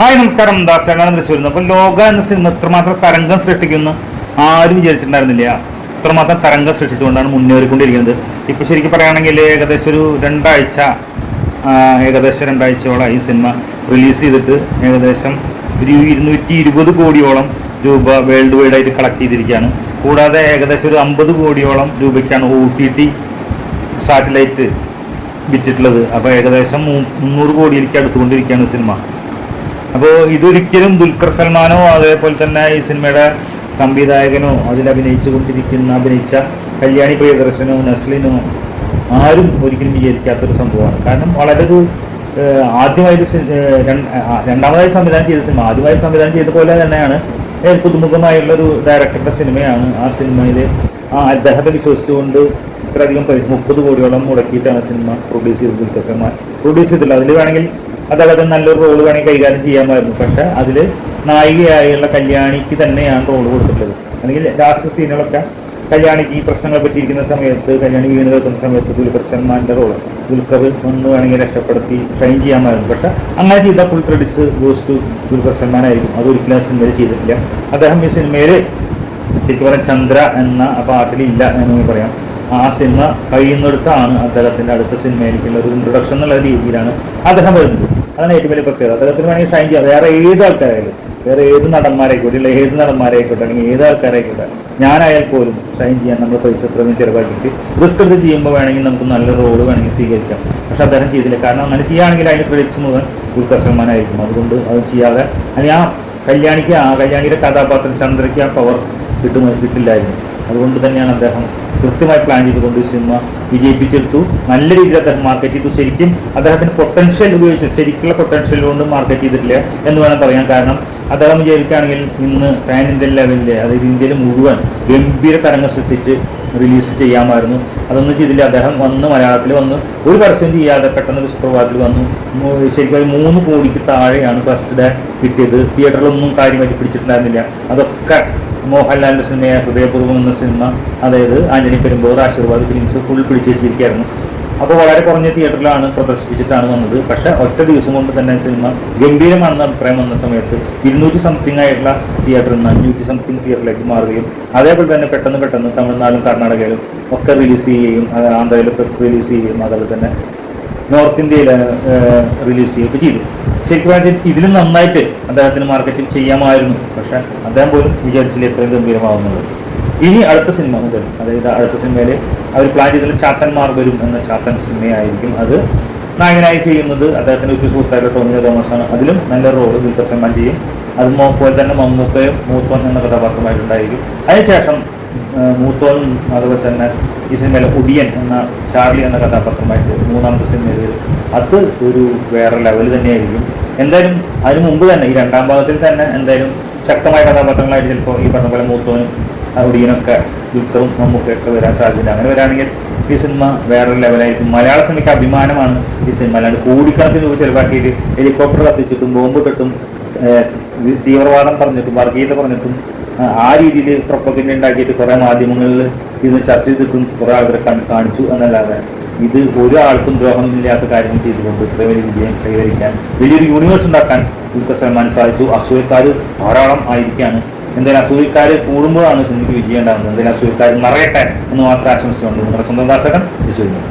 Hi നമസ്കാരം. ദാസനാണ് തൃശ്ശൂരിൽ നിന്ന് അപ്പോൾ ലോക എന്ന സിനിമ ഇത്രമാത്രം തരംഗം സൃഷ്ടിക്കുന്നു. ആരും വിചാരിച്ചിട്ടുണ്ടായിരുന്നില്ല. ഇത്രമാത്രം തരംഗം സൃഷ്ടിച്ചുകൊണ്ടാണ് മുന്നേറിക്കൊണ്ടിരിക്കുന്നത്. ഇപ്പൊ ശരിക്കും പറയുകയാണെങ്കിൽ ഏകദേശം ഒരു രണ്ടാഴ്ച ഏകദേശം രണ്ടാഴ്ചയോളം ഈ സിനിമ റിലീസ് ചെയ്തിട്ട് ഏകദേശം ഒരു ഇരുന്നൂറ്റി ഇരുപത് കോടിയോളം രൂപ വേൾഡ് വൈഡ് ആയിട്ട് കളക്ട് ചെയ്തിരിക്കുകയാണ്. കൂടാതെ ഏകദേശം ഒരു അമ്പത് കോടിയോളം രൂപയ്ക്കാണ് ഒ ടി ടി സാറ്റലൈറ്റ് വിറ്റിട്ടുള്ളത്. അപ്പോൾ ഏകദേശം മുന്നൂറ് കോടിയിലേക്ക് അടുത്തുകൊണ്ടിരിക്കുകയാണ് സിനിമ. അപ്പോൾ ഇതൊരിക്കലും ദുൽഖർ സൽമാനോ അതേപോലെ തന്നെ ഈ സിനിമയുടെ സംവിധായകനോ അതിൽ അഭിനയിച്ചു കൊണ്ടിരിക്കുന്ന അഭിനയിച്ച കല്യാണി പ്രിയദർശനോ നസ്ലിനോ ആരും ഒരിക്കലും വിചാരിക്കാത്തൊരു സംഭവമാണ്. കാരണം വളരെ ആദ്യമായിട്ട് രണ്ടാമതായി സംവിധാനം ചെയ്ത സിനിമ ആദ്യമായി സംവിധാനം ചെയ്ത പോലെ തന്നെയാണ് പുതുമുഖമായുള്ള ഒരു ഡയറക്ടറുടെ സിനിമയാണ് ആ സിനിമയിൽ ആ അദ്ദേഹത്തെ വിശ്വസിച്ചുകൊണ്ട് ഇത്രയധികം പൈസ മുപ്പത് കോടിയോളം മുടക്കിയിട്ടാണ് സിനിമ പ്രൊഡ്യൂസ് ചെയ്തത് ദുൽഖർമാൻ പ്രൊഡ്യൂസ് ചെയ്തില്ല അതിൽ വേണമെങ്കിൽ അതവരെ നല്ലൊരു റോൾ വേണമെങ്കിൽ കൈകാര്യം ചെയ്യാമായിരുന്നു. പക്ഷെ അതിൽ നായികയായുള്ള കല്യാണിക്ക് തന്നെയാണ് റോൾ കൊടുത്തിട്ടുള്ളത്. അല്ലെങ്കിൽ ലാസ്റ്റ് സീനുകളൊക്കെ കല്യാണിക്ക് ഈ പ്രശ്നങ്ങൾ പറ്റിയിരിക്കുന്ന സമയത്ത് കല്യാണി വീണ് കേൾക്കുന്ന സമയത്ത് ദുൽഖർ സൽമാന്റെ റോൾ ദുൽഖർ ഒന്ന് വേണമെങ്കിൽ രക്ഷപ്പെടുത്തി ഷൈൻ ചെയ്യാമായിരുന്നു. പക്ഷെ അങ്ങനെ ചെയ്ത full credits goes to Dulquer Salmaan ആയിരിക്കും. അതൊരിക്കലും ആ സിനിമയിൽ ചെയ്തിട്ടില്ല. അദ്ദേഹം ഈ സിനിമയിൽ ശരിക്കും പറഞ്ഞാൽ ചന്ദ്ര എന്ന ആ പാട്ടിലില്ല എന്ന് പറയാം. ആ സിനിമ കഴിയുന്നിടത്താണ് അദ്ദേഹത്തിന്റെ അടുത്ത സിനിമ എനിക്കുള്ള ഒരു ഇൻട്രൊഡക്ഷൻ എന്നുള്ള രീതിയിലാണ് അദ്ദേഹം വരുന്നത്. അതാണ് ഏറ്റവും വലിയ പ്രത്യേകത. അദ്ദേഹത്തിന് വേണമെങ്കിൽ സൈൻ ചെയ്യാം. വേറെ ഏത് ആൾക്കാരായാലും വേറെ ഏത് നടന്മാരായിക്കോട്ടെ അല്ലെങ്കിൽ ഏത് നടന്മാരായിക്കോട്ടെ അല്ലെങ്കിൽ ഏത് ആൾക്കാരായിക്കോട്ടെ ഞാനായാൽ പോലും സൈൻ ചെയ്യാൻ നമ്മൾ പൈസ എത്രയും ചിലവാക്കിയിട്ട് റിസ്ക് എടുത്ത് ചെയ്യുമ്പോൾ വേണമെങ്കിൽ നമുക്ക് നല്ല റോൾ വേണമെങ്കിൽ സ്വീകരിക്കാം. പക്ഷെ അദ്ദേഹം ചെയ്തില്ല. കാരണം അങ്ങനെ ചെയ്യുകയാണെങ്കിൽ അതിന് ക്രെഡിറ്റ്സ് മുഴുവൻ ദുൽഖർ സൽമാനായിരിക്കും അതുകൊണ്ട് അത് ചെയ്യാതെ അല്ലെങ്കിൽ ആ കല്യാണിക്ക് ആ കല്യാണിയുടെ കഥാപാത്രം ചന്ദ്രയ്ക്ക് ആ പവർ കിട്ടും കിട്ടില്ലായിരുന്നു. അതുകൊണ്ട് തന്നെയാണ് അദ്ദേഹം കൃത്യമായി പ്ലാൻ ചെയ്തുകൊണ്ട് സിനിമ വിജയിപ്പിച്ചെടുത്തു. നല്ല രീതിയിൽ അദ്ദേഹം മാർക്കറ്റ് ചെയ്തു. ശരിക്കും അദ്ദേഹത്തിന് പൊട്ടൻഷ്യൽ ഉപയോഗിച്ച് ശരിക്കുള്ള പൊട്ടൻഷ്യൽ കൊണ്ട് മാർക്കറ്റ് ചെയ്തിട്ടില്ല എന്ന് വേണം പറയാൻ. കാരണം അദ്ദേഹം വിചാരിക്കുകയാണെങ്കിൽ ഇന്ന് പാൻ ഇന്ത്യൻ ലെവലിൽ അതായത് ഇന്ത്യയിൽ മുഴുവൻ ഗംഭീര തരംഗം സൃഷ്ടിച്ച് റിലീസ് ചെയ്യാമായിരുന്നു. അതൊന്നും ചെയ്തില്ല. അദ്ദേഹം വന്ന് മലയാളത്തിൽ വന്ന് ഒരു പരസ്യം ചെയ്യാതെ പെട്ടെന്ന് സുപ്രഭാതത്തിൽ വന്നു. ശരിക്കും മൂന്ന് കോടിക്ക് താഴെയാണ് ഫസ്റ്റ് ഡേ കിട്ടിയത്. തിയേറ്ററിലൊന്നും കാര്യമായിട്ട് പിടിച്ചിട്ടുണ്ടായിരുന്നില്ല. അതൊക്കെ മോഹൻലാലിന്റെ സിനിമയായ ഹൃദയപൂർവം എന്ന സിനിമ അതായത് ആന്റണി പെരുമ്പോർ ആശീർവാദ് ഫിലിംസ് ഫുൾ പിടിച്ചു വെച്ചിരിക്കുകയായിരുന്നു. അപ്പോൾ വളരെ കുറഞ്ഞ തിയേറ്ററിലാണ് പ്രദർശിപ്പിച്ചിട്ടാണ് വന്നത്. പക്ഷേ ഒറ്റ ദിവസം കൊണ്ട് തന്നെ സിനിമ ഗംഭീരമാണെന്ന അഭിപ്രായം വന്ന സമയത്ത് ഇരുന്നൂറ്റി സംതിങ് ആയിട്ടുള്ള തിയേറ്ററിൽ നിന്ന് അഞ്ഞൂറ്റി സംതിങ് തിയേറ്ററിലേക്ക് മാറുകയും അതേപോലെ തന്നെ പെട്ടെന്ന് പെട്ടെന്ന് തമിഴ്നാടും കർണാടകയിലും ഒക്കെ റിലീസ് ചെയ്യുകയും ആന്ധ്രയിലൊക്കെ റിലീസ് ചെയ്യുകയും അതേപോലെ തന്നെ നോർത്ത് ഇന്ത്യയിൽ റിലീസ് ചെയ്യുകയൊക്കെ ചെയ്തു. ശരിക്കും പറഞ്ഞാൽ ഇതിലും നന്നായിട്ട് അദ്ദേഹത്തിന് മാർക്കറ്റിൽ ചെയ്യാമായിരുന്നു. പക്ഷെ അദ്ദേഹം പോലും വിചാരിച്ചില്ല എത്രയും ഗംഭീരമാകുന്നത് ഇനി അടുത്ത സിനിമ മുതൽ അതായത് അടുത്ത സിനിമയിൽ അവർ പ്ലാൻ ചെയ്തിട്ടുള്ള ചാത്തന്മാർ വരും എന്ന ചാത്തൻ സിനിമയായിരിക്കും അത്. നായകനായി ചെയ്യുന്നത് അദ്ദേഹത്തിന്റെ ഒരു സുഹൃത്തായിട്ട് ടോമിയോ തോമസ് ആണ്. അതിലും നല്ല റോൾ ദുൽഖർ സൽമാൻ ചെയ്യും അത് മോ- പോലെ തന്നെ മമ്മൂക്കയും മൂത്തോൻ എന്ന കഥാപാത്രമായിട്ടുണ്ടായിരിക്കും. അതിനുശേഷം മൂത്തോൻ അതുപോലെ തന്നെ ഈ സിനിമയിലെ ഉടിയൻ എന്ന ചാർലി എന്ന കഥാപാത്രമായിട്ട് മൂന്നാമത്തെ സിനിമയിൽ അത് ഒരു വേറെ ലെവൽ തന്നെയായിരിക്കും. എന്തായാലും അതിന് മുമ്പ് തന്നെ ഈ രണ്ടാം ഭാഗത്തിൽ തന്നെ എന്തായാലും ശക്തമായ കഥാപാത്രങ്ങളായിട്ട് ചിലപ്പോൾ ഈ പറഞ്ഞ പോലെ മൂത്തോനും ആ ഒടിയനൊക്കെ ദുഃഖവും നമുക്കൊക്കെ വരാൻ സാധ്യത അങ്ങനെ വരാണെങ്കിൽ ഈ സിനിമ വേറെ ലെവലായിരിക്കും മലയാള സിനിമയ്ക്ക് അഭിമാനമാണ് ഈ സിനിമ. അല്ലാണ്ട് കോടിക്കണക്കിന് രൂപ ചിലവാക്കിയിട്ട് ഹെലികോപ്റ്റർ കത്തിച്ചിട്ടും ബോംബ് ഇട്ടിട്ടും തീവ്രവാദം പറഞ്ഞിട്ടും വർഗീയത പറഞ്ഞിട്ടും ആ, രീതിയിൽ പ്രൊപ്പഗൻഡ ഉണ്ടാക്കിയിട്ട് കുറെ മാധ്യമങ്ങളിൽ ഇത് ചർച്ച ചെയ്തിട്ടും കുറെ ആൾക്കാരെ കാണിച്ചു എന്നല്ലാതെ ഇത് ഒരാൾക്കും ദ്രോഹമില്ലാത്ത കാര്യം ചെയ്തുകൊണ്ട് ഇത്ര വലിയ വിജയം കൈവരിക്കാൻ വലിയൊരു യൂണിവേഴ്സ് ഉണ്ടാക്കാൻ ദുൽഖർ സൽമാൻ സാധിച്ചു. അസൂയക്കാർ ധാരാളം ആയിരിക്കാണ്. എന്തായാലും അസൂയക്കാർ കൂടുമ്പോഴാണ് സിനിമയ്ക്ക് വിജയം ഉണ്ടാകുന്നത്. എന്തായാലും അസൂയക്കാർ നിറയട്ടെ എന്ന് മാത്രം ആശംസിച്ചുകൊണ്ട് നിങ്ങളുടെ സ്വന്തം ദാസകൻ വിശ്വസിക്കുന്നു